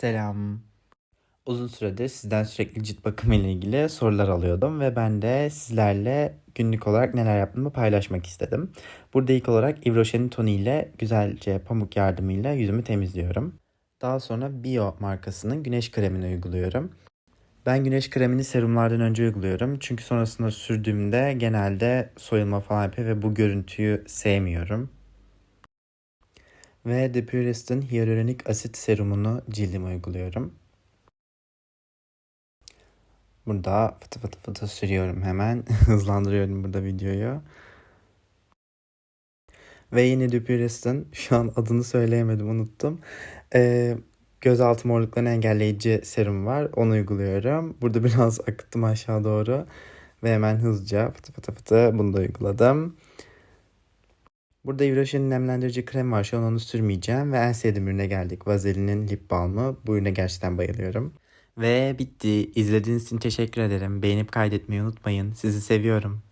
Selam. Uzun süredir sizden sürekli cilt bakımı ile ilgili sorular alıyordum ve ben de sizlerle günlük olarak neler yaptığımı paylaşmak istedim. Burada ilk olarak Yves Rocher'in toni ile güzelce pamuk yardımıyla yüzümü temizliyorum. Daha sonra Bio markasının güneş kremini uyguluyorum. Ben güneş kremini serumlardan önce uyguluyorum. Çünkü sonrasında sürdüğümde genelde soyulma falan yapıyor ve bu görüntüyü sevmiyorum. Ve The Purist'in hyaluronik asit serumunu cildime uyguluyorum. Burada fıtı fıtı fıtı sürüyorum hemen. Hızlandırıyorum burada videoyu. Ve yine The şu an adını söyleyemedim unuttum. Ee, gözaltı morluklarını engelleyici serum var. Onu uyguluyorum. Burada biraz akıttım aşağı doğru. Ve hemen hızlıca fıtı fıtı fıtı bunu da uyguladım. Burada Yves Rocher'in nemlendirici krem var. Şu an onu sürmeyeceğim. Ve en sevdiğim ürüne geldik. Vaselin'in lip balmı. Bu ürüne gerçekten bayılıyorum. Ve bitti. İzlediğiniz için teşekkür ederim. Beğenip kaydetmeyi unutmayın. Sizi seviyorum.